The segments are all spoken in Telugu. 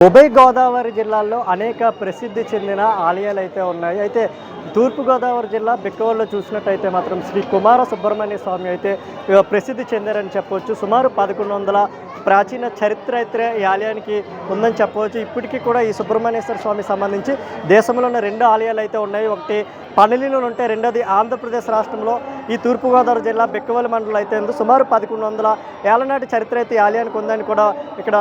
ఉభయ గోదావరి జిల్లాల్లో అనేక ప్రసిద్ధి చెందిన ఆలయాలు అయితే ఉన్నాయి. అయితే తూర్పుగోదావరి జిల్లా బిక్కవల్లో చూసినట్టయితే మాత్రం శ్రీ కుమార సుబ్రహ్మణ్య స్వామి అయితే ప్రసిద్ధి చెందారని చెప్పవచ్చు సుమారు పదకొండు వందల ప్రాచీన చరిత్ర అయితే ఈ ఆలయానికి ఉందని చెప్పవచ్చు ఇప్పటికీ కూడా ఈ సుబ్రహ్మణ్యేశ్వర స్వామి సంబంధించి దేశంలో ఉన్న రెండు ఆలయాలు అయితే ఉన్నాయి. ఒకటి పనలిలో ఉంటే రెండోది ఆంధ్రప్రదేశ్ రాష్ట్రంలో ఈ తూర్పుగోదావరి జిల్లా బిక్కవల్లి మండలం అయితే ఉంది. సుమారు పదకొండు వందల ఏళ్ళనాటి చరిత్ర అయితే ఈ ఆలయానికి ఉందని కూడా ఇక్కడ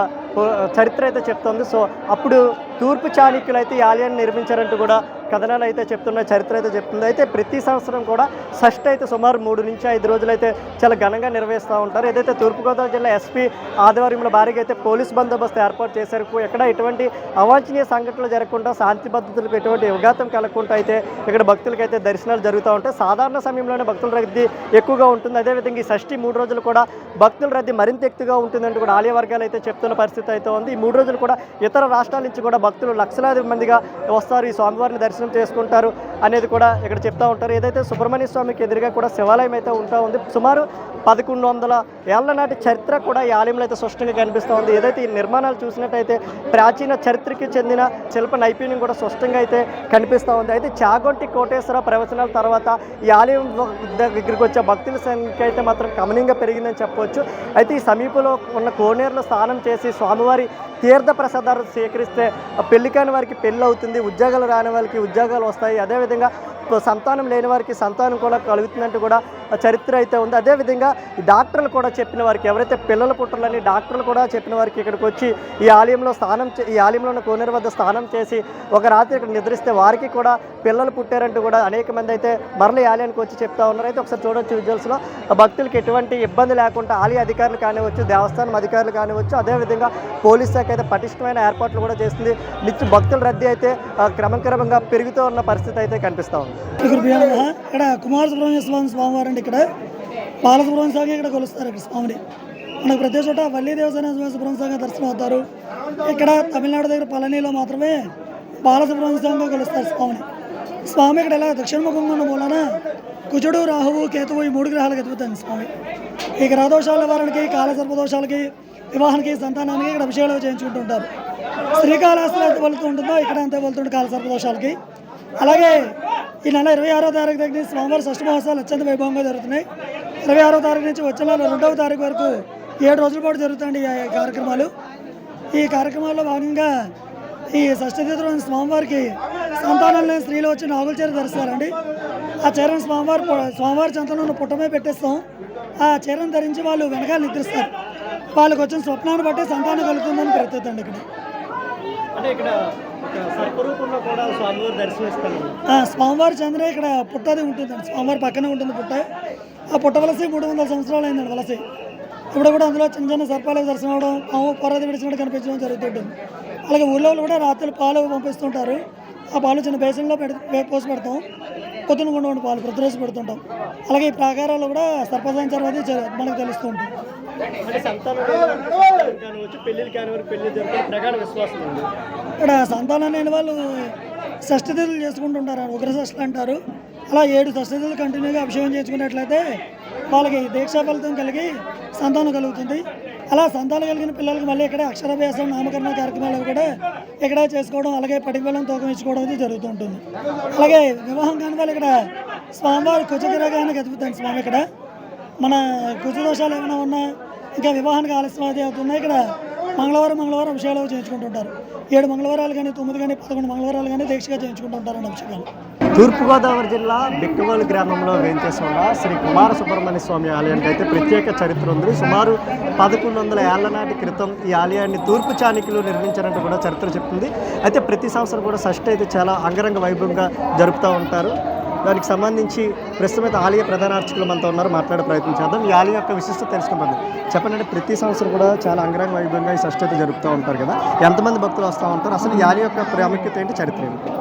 చరిత్ర అయితే చెప్తుంది. సో అప్పుడు తూర్పు చాళుక్యులు అయితే ఈ ఆలయాన్ని నిర్మించారంటూ కూడా కథనాలు అయితే చెప్తున్న చరిత్ర అయితే చెప్తుంది. అయితే ప్రతి సంవత్సరం కూడా షష్ఠి అయితే సుమారు మూడు నుంచి ఐదు రోజులు అయితే చాలా ఘనంగా నిర్వహిస్తూ ఉంటారు. ఏదైతే తూర్పుగోదావరి జిల్లా ఎస్పీ ఆధ్వర్యంలో భారీగా అయితే పోలీస్ బందోబస్తు ఏర్పాటు చేశారు. ఎక్కడ ఎటువంటి అవాంఛనీయ సంఘటనలు జరగకుండా శాంతి భద్రతలకు ఎటువంటి విఘాతం కలగకుండా అయితే ఇక్కడ భక్తులకి అయితే దర్శనాలు జరుగుతూ ఉంటాయి. సాధారణ సమయంలోనే భక్తుల రద్దీ ఎక్కువగా ఉంటుంది. అదేవిధంగా ఈ షష్ఠి మూడు రోజులు కూడా భక్తుల రద్దీ మరింత ఎక్కువగా ఉంటుందంటూ కూడా ఆలయ వర్గాలు అయితే చెప్తున్న పరిస్థితి అయితే ఉంది. ఈ మూడు రోజులు కూడా ఇతర రాష్ట్రాల నుంచి కూడా భక్తులు లక్షలాది మందిగా వస్తారు. ఈ స్వామివారిని దర్శనం చేసుకుంటారు అనేది కూడా ఇక్కడ చెప్తా ఉంటారు. ఏదైతే సుబ్రహ్మణ్య స్వామికి ఎదురుగా కూడా శివాలయం అయితే ఉంటా ఉంది సుమారు పదకొండు వందల ఏళ్ళ నాటి చరిత్ర కూడా ఈ ఆలయంలో అయితే స్పష్టంగా కనిపిస్తూ ఉంది. ఏదైతే ఈ నిర్మాణాలు చూసినట్టయితే ప్రాచీన చరిత్రకి చెందిన శిల్ప నైపుణ్యం కూడా స్పష్టంగా అయితే కనిపిస్తూ ఉంది. అయితే చాగొంటి కోటేశ్వర ప్రవచనాల తర్వాత ఈ ఆలయం దగ్గరికి వచ్చే భక్తుల సంఖ్య అయితే మాత్రం గమనీయంగా పెరిగిందని చెప్పవచ్చు అయితే ఈ సమీపంలో ఉన్న కోనేరులో స్నానం చేసి స్వామివారి తీర్థ ప్రసాదాలు స్వీకరిస్తే ఆ పెళ్ళి కాని వారికి పెళ్ళి అవుతుంది ఉద్యోగాలు రాని వాళ్ళకి ఉద్యోగాలు వస్తాయి. అదేవిధంగా సంతానం లేని వారికి సంతానం కూడా కలుగుతుందంటూ కూడా చరిత్ర అయితే ఉంది. అదేవిధంగా ఈ డాక్టర్లు కూడా చెప్పిన వారికి ఎవరైతే పిల్లలు పుట్టాలని డాక్టర్లు కూడా చెప్పిన వారికి ఇక్కడికి వచ్చి ఈ ఆలయంలో స్నానం చే- ఈ ఆలయంలో ఉన్న కోనేరు వద్ద స్నానం చేసి ఒక రాత్రి ఇక్కడ నిద్రిస్తే వారికి కూడా పిల్లలు పుట్టారంటూ కూడా అనేక మంది అయితే మరల ఆలయానికి వచ్చి చెప్తా ఉన్నారు. అయితే ఒకసారి చూడొచ్చు విజువల్స్లో. భక్తులకి ఎటువంటి ఇబ్బంది లేకుండా ఆలయ అధికారులు కానివచ్చు దేవస్థానం అధికారులు కానివచ్చు అదేవిధంగా పోలీస్ శాఖ అయితే పటిష్టమైన ఏర్పాట్లు కూడా చేస్తుంది. నిత్య భక్తుల రద్దీ అయితే క్రమక్రమంగా పెరుగుతూ ఉన్న పరిస్థితి అయితే కనిపిస్తూ ఉంది. ఇక్కడ కుమార సుబ్రహ్మణ్య స్వామి స్వామివారు అండి ఇక్కడ. బాలసుబ్రహ్మణ్య స్వామి ఇక్కడ కొలుస్తారు ఇక్కడ స్వామిని. మనకు ప్రతి చోట వల్లి దేవసేన సుబ్రహ్మణ్య స్వామి దర్శనం అవుతారు. ఇక్కడ తమిళనాడు దగ్గర పళనిలో మాత్రమే బాలసుబ్రహ్మణ్య స్వామిగా కొలుస్తారు స్వామిని. స్వామి ఇక్కడ ఎలా దక్షిణముఖంగా ఉన్న మూలన కుజుడు రాహువు కేతువు ఈ మూడు గ్రహాలకు ఎదుగుతుంది స్వామి. ఈ గ్రహదోషాల నివారణకి కాలసర్పదోషాలకి వివాహానికి సంతానానికి ఇక్కడ అభిషేకాలు చేయించుకుంటుంటారు శ్రీకాళహస్తి ఎంత వెళుతూ ఉంటుందో ఇక్కడ అంతే వెళ్తుంటుంది కాలసర్పదోషాలకి అలాగే ఈ నెల ఇరవై ఆరో తారీఖు దగ్గర నుంచి స్వామివారి షష్ఠ మహోత్సవాలు అత్యంత వైభవంగా జరుగుతున్నాయి. ఇరవై ఆరో తారీఖు నుంచి వచ్చే నెల రెండవ తారీఖు వరకు ఏడు రోజుల పాటు జరుగుతాయండి ఈ కార్యక్రమాలు. ఈ కార్యక్రమాల్లో భాగంగా ఈ షష్ఠ స్వామివారికి సంతానం లేని స్త్రీలు వచ్చి నాగుల చీర ధరిస్తారండి. ఆ చీరను స్వామివారి స్వామివారి చెంతలో పుట్టమే పెట్టేస్తాం. ఆ చీరను ధరించి వాళ్ళు వెనకాల నిద్రిస్తారు. వాళ్ళకి వచ్చిన స్వప్నాన్ని బట్టి సంతానం కలుగుతుందని ప్రత్యేకత ఇక్కడ స్వామివారి చంద్ర ఇక్కడ పుట్టది ఉంటుందండి స్వామివారి పక్కనే ఉంటుంది పుట్ట. ఆ పుట్ట వలసి మూడు వందల సంవత్సరాలు అయిందండి వలసి. ఇప్పుడు కూడా అందులో చిన్న చిన్న సర్పాలకు దర్శనం అవడం పాము పొరది విడిచినట్టు కనిపించడం జరుగుతుంటుంది. అలాగే ఊళ్ళో కూడా రాత్రులు పాలు పంపిస్తుంటారు. ఆ పాలు చిన్న బేసన్లో పెడ పోసి పెడతాం. పొద్దున కూడా పాలు ప్రతిరోజు పెడుతుంటాం. అలాగే ఈ ప్రాకారాలు కూడా సర్పసంచారం అనేది మనకు తెలుస్తూ ఉంటుంది. అంటే సంతానం కానివచ్చు పెళ్ళిళ్ళు కాని వారికి పెళ్ళి జరుగుతుంది ప్రగాఢ విశ్వాసం ఉంది. ఇక్కడ సంతానం లేని వాళ్ళు షష్ఠితులు చేసుకుంటుంటారు ఉగ్ర షష్ఠులు అంటారు. అలా ఏడు షష్ఠితులు కంటిన్యూగా అభిషేకం చేసుకున్నట్లయితే వాళ్ళకి దీక్షా ఫలితం కలిగి సంతానం కలుగుతుంది. అలా సంతానం కలిగిన పిల్లలకి మళ్ళీ ఇక్కడ అక్షరాభ్యాసం నామకరణ కార్యక్రమాలు కూడా ఇక్కడే చేసుకోవడం అలాగే పటిక బెల్లం తూకం ఇచ్చుకోవడం అది జరుగుతూ ఉంటుంది అలాగే వివాహం కాని వాళ్ళు ఇక్కడ స్వామివారి కుచగిరగానే ఎదుగుతాయి స్వామి ఇక్కడ. మన కుచ దోషాలు ఏమైనా ఉన్నా ఇంకా వివాహానికి ఆలస్యం అయితే అవుతున్నాయి ఇక్కడ మంగళవారం మంగళవారం అభిషేకాలు చేయించుకుంటుంటారు. ఏడు మంగళవారాలు కానీ తొమ్మిది కానీ పదకొండు మంగళవారాలు కానీ దీక్షగా చేయించుకుంటుంటారండి అభిషేకాలు. తూర్పుగోదావరి జిల్లా బిక్కవోలు గ్రామంలో వేంచేసి శ్రీ కుమార సుబ్రహ్మణ్య స్వామి ఆలయానికి అయితే ప్రత్యేక చరిత్ర ఉంది. సుమారు పదకొండు వందల ఏళ్ళ నాటి క్రితం ఈ ఆలయాన్ని తూర్పు చాణిక్యులు నిర్మించారంటూ కూడా చరిత్ర చెప్తుంది. అయితే ప్రతి సంవత్సరం కూడా షష్ఠి అయితే చాలా అంగరంగ వైభవంగా జరుపుతూ ఉంటారు. దానికి సంబంధించి ప్రస్తుతం ఆలయ ప్రధాన అర్చకులు మనతో ఉన్నారు మాట్లాడే ప్రయత్నం చేద్దాం. ఈ ఆలయం యొక్క విశిష్టత తెలుసుకుంటుంది చెప్పండి అంటే ప్రతి సంవత్సరం కూడా చాలా అంగరంగ వైభవంగా ఈ షష్ఠి జరుపుతూ ఉంటారు కదా. ఎంతమంది భక్తులు వస్తూ ఉంటారు? అసలు ఈ ఆలయం యొక్క ప్రాముఖ్యత ఏంటి చరిత్ర ఏంటి?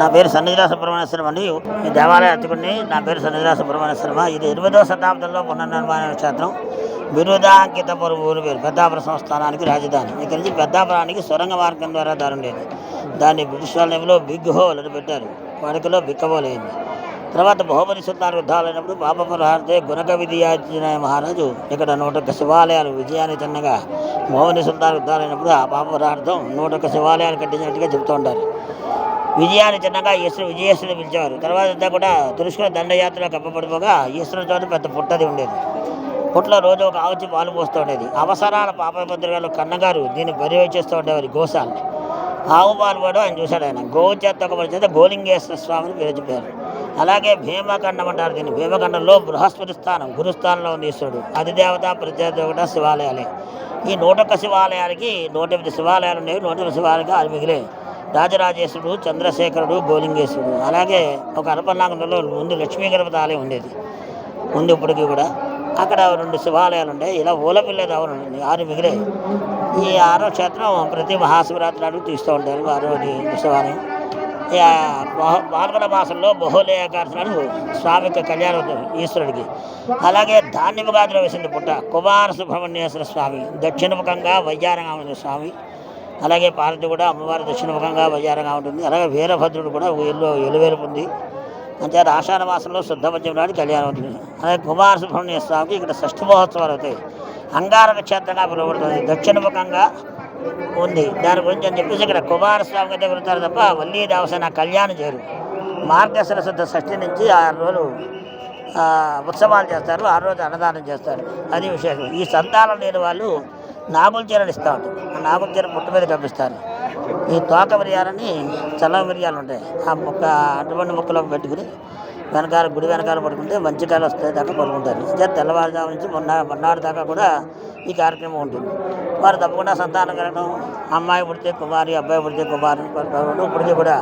నా పేరు సన్నిధిరా సుబ్రహ్మణ్యేశ్వరం అండి. ఈ దేవాలయ అర్చకుడిని నా పేరు సన్నిధిరా సుబ్రహ్మణ్యేశ్వరమ ఇది ఇరవైదో శతాబ్దంలో పునర్నిర్మాణ క్షేత్రం. బిరుదాంకితపురం ఊరు పేరు పెద్దాపురం సంస్థానానికి రాజధాని. ఇక్కడి నుంచి పెద్దాపురానికి సొరంగ మార్గం ద్వారా దారి ఉండేది. దాన్ని బ్రిటిష్ వాళ్ళ బిగ్ హోల్ అని పెట్టారు. మనకులో బిక్కబోలేదు తర్వాత బహుమతి సుల్తాన్ యుద్ధాలైనప్పుడు బాబాపరహార్తే గుణక విద్యార్జున మహారాజు ఇక్కడ నూటొక్క శివాలయాలు విజయాన్ని చిన్నగా మోహని సుల్తాన్ యుద్ధాలైనప్పుడు ఆ పాప నూట ఒక్క శివాలయాలు కట్టించినట్టుగా చెబుతూ ఉంటారు. విజయాన్ని చిన్నగా ఈశ్వరు విజయేశ్వరుని పిలిచేవారు. తర్వాత అంతా కూడా తురుష్కుల దండయాత్ర కప్పబడిపోగా ఈశ్వరుని చోట పెద్ద పుట్టది ఉండేది. పుట్లో రోజు ఒక ఆవుచి పాలు పోస్తూ ఉండేది. అవసరాల పాపభద్రగాలు కన్నగారు దీన్ని పర్యవేక్షిస్తూ ఉండేవారు గోశాలని ఆవు పాలు ఆయన చూశాడు ఆయన. గోవు చేత గోలింగేశ్వర స్వామిని పేరు అలాగే భీమఖండం అంటారు దీన్ని. భీమఖండంలో బృహస్పతి స్థానం గురుస్థానంలో ఉంది ఈశ్వరుడు. అధిదేవత ప్రత్యేకత శివాలయాలే. ఈ నూటొక్క శివాలయాలకి నూట ఎనిమిది శివాలయాలు ఉండేవి నూట ఎనిమిది శివాలయాలు అది మిగిలే. రాజరాజేశ్వరుడు చంద్రశేఖరుడు గోలింగేశ్వరుడు. అలాగే ఒక అరపన్నాగంలో ముందు లక్ష్మీ గణపతి ఆలయం ఉండేది. ఉంది ఇప్పటికీ కూడా. అక్కడ రెండు శివాలయాలు ఉన్నాయి ఇలా ఊలపిల్ల రావడం ఆరు మిగిలే. ఈ ఆరో క్షేత్రం ప్రతి మహాశివరాత్రి నాడు తీస్తూ ఉంటారు ఆరోది శివాలయం. ఇక మాసంలో బహుళ ఏకాదశి స్వామికి కళ్యాణం ఈశ్వరుడికి. అలాగే ధాన్యముగాదిలో వేసింది పుట్ట కుమార సుబ్రహ్మణ్యేశ్వర స్వామి దక్షిణముఖంగా వయ్యారంగా ఉంటుంది స్వామి. అలాగే పార్వతి కూడా అమ్మవారి దక్షిణముఖంగా వయ్యారంగా ఉంటుంది. అలాగే వీరభద్రుడు కూడా ఎల్లు ఎలువేలుపు ఉంది. అంటే ఆషాఢ మాసంలో శుద్ధ మధ్యం నాడు కళ్యాణం అవుతుంది. అలాగే కుమార సుబ్రహ్మణ్య స్వామికి ఇక్కడ షష్ఠి మహోత్సవాలు అవుతాయి. అంగారక క్షేత్రంగా పిలువబడుతుంది. దక్షిణముఖంగా ఉంది. దాని గురించి అని చెప్పేసి ఇక్కడ కుమారస్వామికి అయితే వెళ్తారు తప్ప వల్లీ దేవసేన కళ్యాణం చేయరు. మార్గశర శుద్ధ షష్ఠి నుంచి ఆరు రోజులు ఉత్సవాలు చేస్తారు. ఆరు రోజు అన్నదానం చేస్తారు. అది విశేషం. ఈ సంతానం లేని వాళ్ళు నాగుల చీరలు ఇస్తూ ఉంటారు. ఆ నాగుల చీర పుట్టు మీద కప్పిస్తారు. ఈ తోక మిరియాలని చల్ల మిరియాలు ఉంటాయి. ఆ మొక్క అటువంటి మొక్కలో పెట్టుకుని వెనకాల గుడి వెనకాల పడుకుంటే మంచి కాలు వస్తాయి దాకా పడుకుంటారు. ఇంకా తెల్లవారుజాము నుంచి మొన్న మొన్నటి దాకా కూడా ఈ కార్యక్రమం ఉంటుంది. వారు తప్పకుండా సంతానం కలగడం అమ్మాయి పుడితే కుమారి అబ్బాయి పుడితే కుమారి ఇప్పటికీ కూడా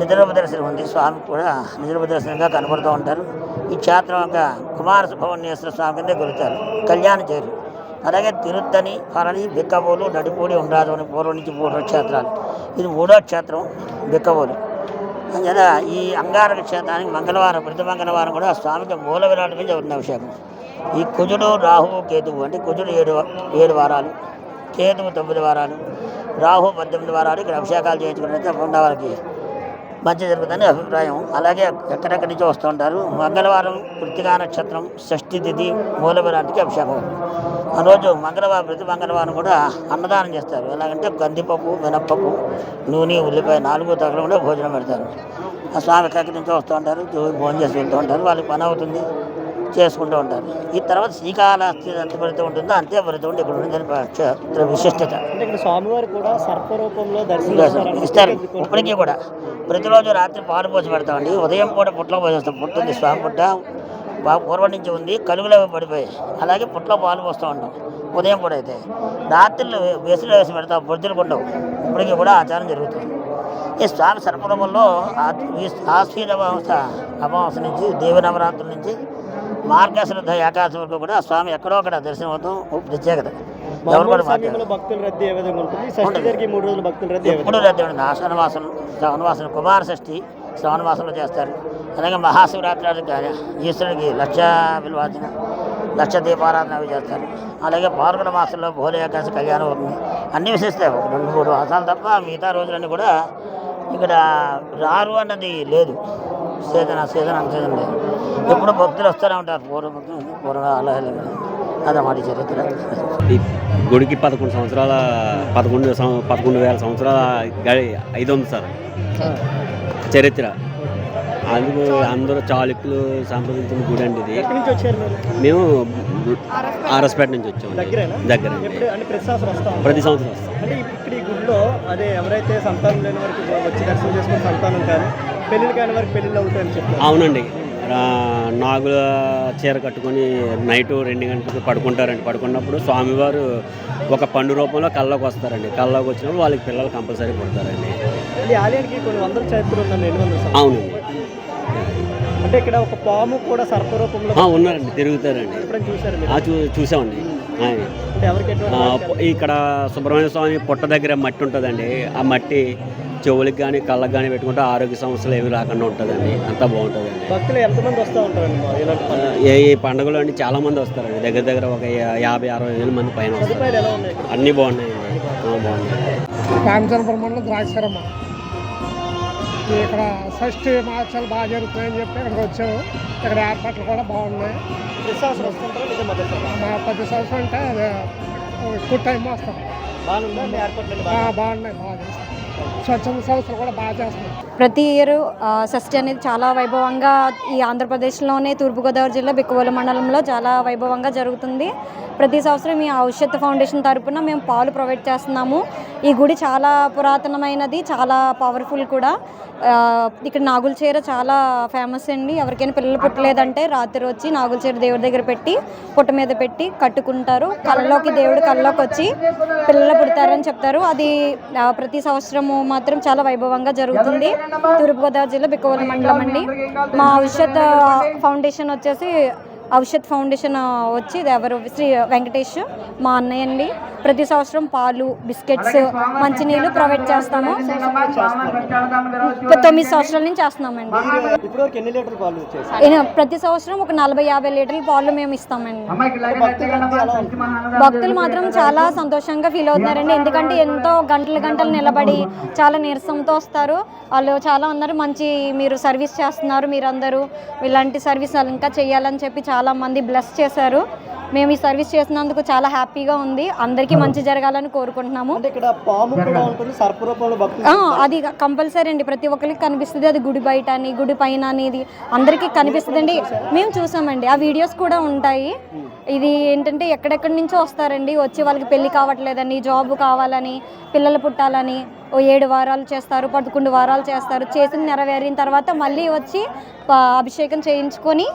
నిద్రోపదర్శనం ఉంది. స్వామి కూడా నిద్రోపదర్శనంగా కనబడుతూ ఉంటారు. ఈ క్షేత్రం యొక్క కుమార సుబ్రహ్మణ్యేశ్వర స్వామి కిందే కొలుతారు కళ్యాణం చేయరు అలాగే తిరుత్తని పరణి బిక్కబోలు నడిపూడి ఉండరాదు అని పూర్వం నుంచి మూడో క్షేత్రాలు. ఇది మూడో క్షేత్రం బిక్కబోలు. అంచేత ఈ అంగారక క్షేత్రానికి మంగళవారం ప్రతి మంగళవారం కూడా స్వామికి మూల విరాట మీద ఉన్న అభిషేకం. ఈ కుజుడు రాహువు కేతువు అంటే కుజుడు ఏడు ఏడు వారాలు కేతువు తొమ్మిది వారాలు రాహు పద్దెనిమిది వారాలు ఇక్కడ అభిషేకాలు చేయించుకున్నట్టు తప్పకుండా వారికి మంచి జరుగుతుందని అభిప్రాయం. అలాగే ఎక్కడెక్కడి నుంచో వస్తూ ఉంటారు. మంగళవారం కృతికా నక్షత్రం షష్ఠి తిథి మూల అభిషేకం ఆ రోజు మంగళవారం ప్రతి మంగళవారం కూడా అన్నదానం చేస్తారు. ఎలాగంటే కందిపప్పు మినప్పప్పు నూనె ఉల్లిపాయ నాలుగు తగలకుండా భోజనం పెడతారు. ఆ స్వామి ఎక్కడి నుంచో వస్తూ ఉంటారు. భోజనం చేసి వెళ్తూ ఉంటారు. వాళ్ళకి పని అవుతుంది. చేసుకుంటూ ఉంటారు. ఈ తర్వాత శ్రీకాళహస్తి ఎంత ఫలితం ఉంటుందో అంతే ఫలితం ఉండి ఇక్కడ క్షేత్ర విశిష్టత. స్వామివారు కూడా సర్ప రూపంలో దర్శనం ఇస్తారు. ఇప్పటికీ కూడా. ప్రతిరోజు రాత్రి పాలు పోసి పెడతామండి. ఉదయం పూట పుట్లో పోసేస్తాం పుట్టుంది స్వామి పుట్ట. బాగా పూర్వం నుంచి ఉంది. కలుగులో పడిపోయాయి. అలాగే పుట్లో పాలు పోస్తూ ఉంటాం. ఉదయం పూట అయితే. రాత్రులు వేసులు వేసి పెడతాం. పొద్దులు ఉండవు ఇప్పటికీ కూడా ఆచారం జరుగుతుంది. ఈ స్వామి సర్పరూపంలో ఆశ్వీన అమావాస అమావాస నుంచి దేవి నవరాత్రుల నుంచి మార్గశ్రద్ధ ఏకాదశి వరకు కూడా స్వామి ఎక్కడో అక్కడ దర్శనం అవుతాం ప్రత్యేకత. ఎవరు కూడా భక్తుల రద్దీ ఏ విధంగా ఉంటుంది? మూడు రోజులు భక్తుల రద్దీ ఎప్పుడు రద్దీ ఉండదు. ఆషాఢ మాసం శ్రవణ మాసం కుమార షష్ఠి శ్రవణ మాసంలో చేస్తారు. అలాగే మహాశివరాత్రి ఈశ్వరుడికి లక్ష విలువార్జన లక్ష దీపారాధన అవి చేస్తారు. అలాగే పాల్గొన మాసంలో భోల ఏకాదశి కళ్యాణం అవుతుంది అన్ని విశిస్తాయి ఒక రెండు మూడు మాసాలు తప్ప మిగతా రోజులన్నీ కూడా ఇక్కడ రారు అన్నది లేదు. సీజన్ సీజన్ అంత సీజన్ లేదు. ఎప్పుడు భక్తులు వస్తూనే ఉంటారు. పూర్వ భక్తులు పూర్వ అలా అదన్నమాట చరిత్ర ఈ గుడికి పదకొండు సంవత్సరాల పదకొండు పదకొండు వేల సంవత్సరాల గడి ఐదు ఉంది సార్. చరిత్ర. అందుకు అందరూ చాళుక్యులు సంప్రదించిన గుడి అండి ఇది. ఎక్కడి నుంచి వచ్చారు మీరు? మేము ఆర్ఎస్పేట. నుంచి వచ్చాము దగ్గర ప్రతి సంవత్సరం వస్తాం ప్రతి సంవత్సరం వస్తాం. అంటే ఇక్కడ ఈ గుడిలో అదే ఎవరైతే సంతానం లేని వారికి వచ్చి దర్శనం చేసుకుని సంతానం కానీ పెళ్ళిళ్ళు కాని వారికి పెళ్ళిళ్ళు అవుతాయని చెప్తారు అవునండి. నాగుల చీర కట్టుకొని నైట్ రెండు గంటలకు పడుకుంటారండి. పడుకున్నప్పుడు స్వామివారు ఒక పండు రూపంలో కళ్ళలోకి వస్తారండి. కళ్ళలోకి వచ్చినప్పుడు వాళ్ళకి పిల్లలు కంపల్సరీ పుడతారండి. ఈ ఆలయానికి కొన్ని వందల చరిత్ర ఉందండి ఎన్ని వందల సంవత్సరాలు. అవునండి. అంటే ఇక్కడ ఒక పాము కూడా సర్పరూపంలో ఆ, ఉన్నారండి. తిరుగుతారండి. ఎప్పుడైనా చూసారు మీరు? ఆ, చూ చూసామండి. ఇక్కడ సుబ్రహ్మణ్య స్వామి పుట్ట దగ్గర మట్టి ఉంటుందండి. ఆ మట్టి చెవులకి కానీ కళ్ళకి కానీ పెట్టుకుంటే ఆరోగ్య సమస్యలు ఏమి రాకుండా ఉంటుందండి. అంతా బాగుంటుందండి. భక్తులు ఎంతమంది వస్తూ ఉంటారండి? ఏ ఈ పండుగలు అండి చాలా మంది వస్తారండి. దగ్గర దగ్గర ఒక యాభై అరవై వేల మంది పైన అన్నీ బాగున్నాయండి. బాగున్నాయి. రామచంద్రపురంలో ద్రాక్షారమ్మ. ఇక్కడ షష్ఠి మహోత్సవాలు బాగా జరుగుతున్నాయని చెప్పి ఇక్కడికి వచ్చాము. ఇక్కడ ఏర్పాట్లు కూడా బాగున్నాయి. ప్రతి సంవత్సరం అంటే అదే ఎక్కువ టైం వస్తాం. బాగున్నాయి? బాగా చేస్తాం స్వచ్ఛంద సంస్థలు కూడా బాగా ప్రతి ఇయర్ షష్ఠి అనేది చాలా వైభవంగా ఈ ఆంధ్రప్రదేశ్లోనే తూర్పుగోదావరి జిల్లా బిక్కువోలు మండలంలో చాలా వైభవంగా జరుగుతుంది. ప్రతి సంవత్సరం ఈ ఔషధ ఫౌండేషన్ తరపున మేము పాలు ప్రొవైడ్ చేస్తున్నాము. ఈ గుడి చాలా పురాతనమైనది చాలా పవర్ఫుల్ కూడా. ఇక్కడ నాగుల చీర చాలా ఫేమస్ అండి. ఎవరికైనా పిల్లలు పుట్టలేదంటే రాత్రి వచ్చి నాగుల చీర దేవుడి దగ్గర పెట్టి పుట్ట మీద పెట్టి కట్టుకుంటారు. కళ్ళలోకి దేవుడు కళ్ళలోకి వచ్చి పిల్లలు పుడతారని చెప్తారు. అది ప్రతి సంవత్సరం కార్యక్రమం మాత్రం చాలా వైభవంగా జరుగుతుంది. తూర్పుగోదావరి జిల్లా బిక్కవోలు మండలం అండి. మా ఔషధ ఫౌండేషన్ వచ్చేసి ఔషధ్ ఫౌండేషన్ వచ్చి ఎవరు? శ్రీ వెంకటేష్ మా అన్నయ్య అండి. ప్రతి సంవత్సరం పాలు బిస్కెట్స్ మంచినీళ్ళు ప్రొవైడ్ చేస్తాము. తొమ్మిది సంవత్సరాల నుంచి చేస్తున్నామండి. ప్రతి సంవత్సరం ఒక నలభై యాభై లీటర్ల పాలు మేము ఇస్తామండి. భక్తులు మాత్రం చాలా సంతోషంగా ఫీల్ అవుతున్నారండి. ఎందుకంటే ఎంతో గంటలు గంటలు నిలబడి చాలా నీరసంతో వస్తారు. వాళ్ళు చాలా ఉన్నారు. మంచి మీరు సర్వీస్ చేస్తున్నారు మీరందరూ. ఇలాంటి సర్వీస్ ఇంకా చేయాలని చెప్పి చాలా మంది బ్లెస్ చేశారు. మేము ఈ సర్వీస్ చేసినందుకు చాలా హ్యాపీగా ఉంది. అందరికీ మంచి జరగాలని కోరుకుంటున్నాము. అంటే ఇక్కడ పాము కూడా ఉంటుంది సర్పరూపంలో భక్తులు ఆ, అది కంపల్సరీ అండి. ప్రతి ఒక్కరికి కనిపిస్తుంది. అది గుడి బయట అని గుడి పైన అనేది అందరికీ కనిపిస్తుంది అండి మేము చూసామండి. ఆ వీడియోస్ కూడా ఉంటాయి. ఇది ఏంటంటే ఎక్కడెక్కడి నుంచో వస్తారండి. వచ్చి వాళ్ళకి పెళ్ళి కావట్లేదని జాబ్ కావాలని పిల్లలు పుట్టాలని ఓ ఏడు వారాలు చేస్తారు పదకొండు వారాలు చేస్తారు. చేసిన నెరవేరిన తర్వాత మళ్ళీ వచ్చి అభిషేకం చేయించుకొని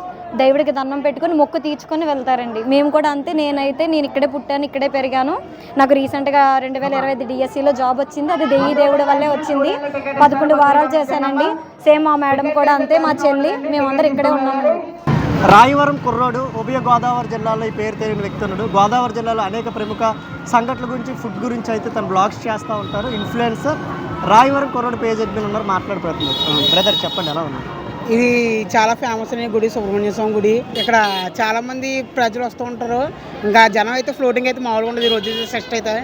దేవుడికి దండం పెట్టుకొని మొక్కు తీర్చుకొని వెళ్తారండి. మేము కూడా అంతే నేనైతే నేను ఇక్కడే పుట్టాను ఇక్కడే పెరిగాను. నాకు రీసెంట్గా రెండు వేల ఇరవై ఐదు డిఎస్సిలో జాబ్ వచ్చింది. అది దెయ్యి దేవుడి వల్లే వచ్చింది. పదకొండు వారాలు చేశానండి. సేమ్ మా మేడం కూడా అంతే మా చెల్లి మేమందరం ఇక్కడే ఉన్నామండి. రాయవరం కుర్రోడు ఉభయ గోదావరి జిల్లాలో ఈ పేరు తెలియని వ్యక్తి ఉన్నాడు. గోదావరి జిల్లాలో అనేక ప్రముఖ సంఘటనల గురించి ఫుడ్ గురించి అయితే తను బ్లాగ్స్ చేస్తూ ఉంటారు. ఇన్ఫ్లుయెన్సర్ రాయవరం కుర్రోడు పేజ్ అడ్మిన్ ఉన్నారు. మాట్లాడిపోతున్నారు బ్రదర్ చెప్పండి ఎలా ఉన్నారు? ఇది చాలా ఫేమస్ అయిన గుడి సుబ్రహ్మణ్య స్వామి గుడి. ఇక్కడ చాలామంది ప్రజలు వస్తూ ఉంటారు. ఇంకా జనం అయితే ఫ్లోటింగ్ అయితే మామూలుగా ఉండదు. ఈ రోజు షష్ట్ అయితే.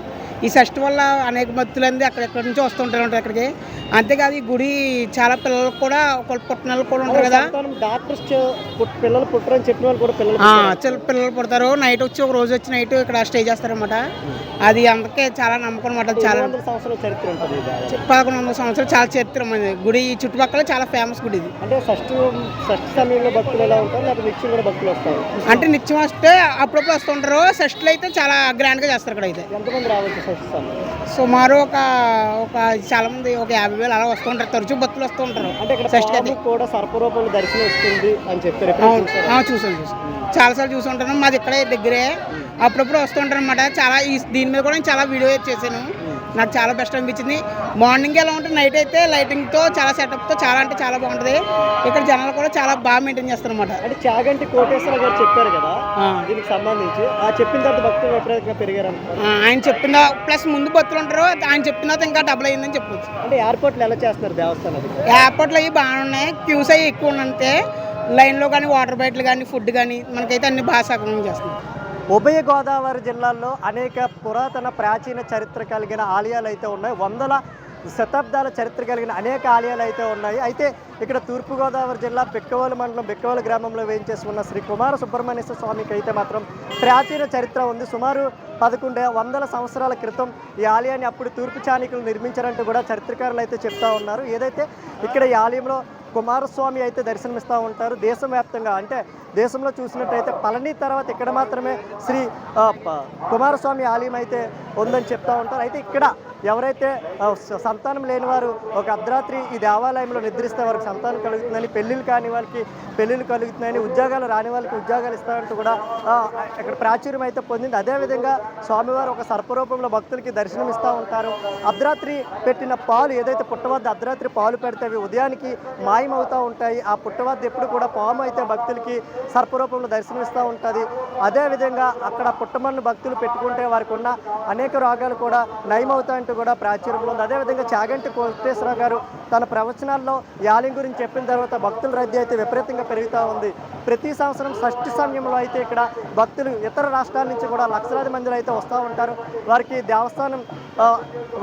ఈ షష్ట్ వల్ల అనేక భక్తులు అంది అక్కడెక్కడి నుంచి వస్తూ ఉంటారు ఉంటారు ఇక్కడికి అంతేకాదు ఈ గుడి చాలా పిల్లలకు కూడా ఒకళ్ళు పుట్టినలు కూడా ఉంటారు కదా. డాక్టర్స్ పిల్లలు పుట్టరని చెప్పిన వాళ్ళు కూడా పిల్లలు చిన్న పిల్లలు పుడతారు. నైట్ వచ్చి ఒక రోజు వచ్చి నైట్ ఇక్కడ స్టే చేస్తారన్నమాట. అది అందుకే చాలా నమ్మకం అనమాట. చాలా సంవత్సరాల చరిత్ర ఉంటుంది. పదకొండు వందల సంవత్సరాలు చాలా చరిత్ర ఉంది గుడి చుట్టుపక్కల చాలా ఫేమస్ గుడి ఇది. అంటే ఫస్ట్ ఫస్ట్ సమయంలో భక్తులు ఎలా ఉంటారు? లేకపోతే నిత్యం కూడా భక్తులు వస్తారు? అంటే నిత్యం వస్తే అప్పుడప్పుడు వస్తుంటారు షష్ట్లు అయితే చాలా గ్రాండ్గా చేస్తారు ఇక్కడ అయితే ఎంతమంది రావచ్చు సుమారు ఒక ఒక చాలా మంది ఒక యాభై వేలు అలా వస్తుంటారు తరచూ భక్తులు వస్తూ ఉంటారు. అంటే ఇక్కడ కూడా సర్పరూపంలో దర్శనం ఇస్తుంది అని? ఆ, చూసాను చూసాను చాలాసార్లు చూసి ఉంటాను. మాది ఇక్కడే దగ్గరే. అప్పుడప్పుడు వస్తుంటారు అనమాట చాలా ఈ దీని మీద కూడా నేను చాలా వీడియో చేశాను. నాకు చాలా బెస్ట్ అనిపించింది. మార్నింగ్ ఎలా ఉంటుంది నైట్ అయితే లైటింగ్తో చాలా సెటప్తో చాలా అంటే చాలా బాగుంటుంది. ఇక్కడ జనాలు కూడా చాలా బాగా మెయింటైన్ చేస్తారు అనమాట అంటే చాగంటి కోటేశ్వర గారు చెప్పారు కదా దీనికి సంబంధించి. ఆ చెప్పిన తర్వాత భక్తులు విపరీతంగా పెరిగారు ఆయన చెప్పిన ప్లస్ ముందు భక్తులు ఉంటారు ఆయన చెప్పిన తర్వాత ఇంకా డబుల్ అయిందని చెప్పొచ్చు. అంటే ఎయిర్పోర్ట్లు ఎలా చేస్తున్నారు దేవస్థానం ఎయిర్పోర్ట్లు అవి బాగానే ఉన్నాయి. క్యూస్ అవి ఎక్కువ ఉన్నంతే లైన్లో కానీ వాటర్ బయటలు కానీ ఫుడ్ కానీ మనకైతే అన్ని బాగా సగం చేస్తుంది ఉభయ గోదావరి జిల్లాల్లో అనేక పురాతన ప్రాచీన చరిత్ర కలిగిన ఆలయాలు అయితే ఉన్నాయి. వందల శతాబ్దాల చరిత్ర కలిగిన అనేక ఆలయాలు అయితే ఉన్నాయి. అయితే ఇక్కడ తూర్పుగోదావరి జిల్లా బిక్కవోలు మండలం బిక్కవోలు గ్రామంలో వేయించేసి ఉన్న శ్రీ కుమార సుబ్రహ్మణ్యేశ్వర స్వామికి అయితే మాత్రం ప్రాచీన చరిత్ర ఉంది. సుమారు పదకొండు వందల సంవత్సరాల క్రితం ఈ ఆలయాన్ని అప్పుడు తూర్పు చాణికులు నిర్మించారంటూ కూడా చరిత్రకారులు అయితే చెప్తా ఉన్నారు. ఏదైతే ఇక్కడ ఈ ఆలయంలో కుమారస్వామి అయితే దర్శనమిస్తూ ఉంటారు. దేశవ్యాప్తంగా అంటే దేశంలో చూసినట్టయితే పళని తర్వాత ఇక్కడ మాత్రమే శ్రీ ప- కుమారస్వామి ఆలయం అయితే ఉందని చెప్తా ఉంటారు. అయితే ఇక్కడ ఎవరైతే సంతానం లేని వారు ఒక అర్ధరాత్రి ఈ దేవాలయంలో నిద్రిస్తే వారికి సంతానం కలుగుతుందని పెళ్ళిళ్ళు కాని వాళ్ళకి పెళ్ళిళ్ళు కలుగుతున్నాయని ఉద్యోగాలు రాని వాళ్ళకి ఉద్యోగాలు ఇస్తారంటూ కూడా ఇక్కడ ప్రాచుర్యం అయితే పొందింది. అదేవిధంగా స్వామివారు ఒక సర్పరూపంలో భక్తులకి దర్శనం ఇస్తూ ఉంటారు. అర్ధరాత్రి పెట్టిన పాలు ఏదైతే పుట్టవద్ద అర్ధరాత్రి పాలు పెడితే అవి ఉదయానికి మాయమవుతూ ఉంటాయి. ఆ పుట్టవద్ద ఎప్పుడు కూడా పాము అయితే భక్తులకి సర్పరూపంలో దర్శనమిస్తూ ఉంటుంది. అదేవిధంగా అక్కడ పుట్టమన్ను భక్తులు పెట్టుకుంటే వారికి ఉన్న అనేక రోగాలు కూడా నయమవుతాయంటూ అంటూ కూడా ప్రాచుర్యంలో ఉంది. అదేవిధంగా చాగంటి కోటేశ్వరరావు గారు తన ప్రవచనాల్లో యాలింగ్ గురించి చెప్పిన తర్వాత భక్తుల రద్దీ అయితే విపరీతంగా పెరుగుతూ ఉంది. ప్రతి సంవత్సరం షష్ఠి సమయంలో అయితే ఇక్కడ భక్తులు ఇతర రాష్ట్రాల నుంచి కూడా లక్షలాది మందిలో అయితే వస్తూ ఉంటారు. వారికి దేవస్థానం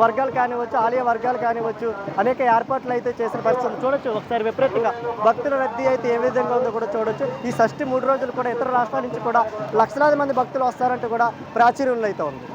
వర్గాలు కానివచ్చు ఆలయ వర్గాలు కానివచ్చు అనేక ఏర్పాట్లు అయితే చేసిన పరిస్థితులు చూడొచ్చు ఒకసారి విపరీతంగా భక్తుల రద్దీ అయితే ఏ విధంగా ఉందో కూడా చూడొచ్చు. ఈ షష్ఠి మూడు రోజులు కూడా ఇతర రాష్ట్రాల నుంచి కూడా లక్షలాది మంది భక్తులు వస్తారంటూ కూడా ప్రాచుర్యంలో అయితే ఉంది.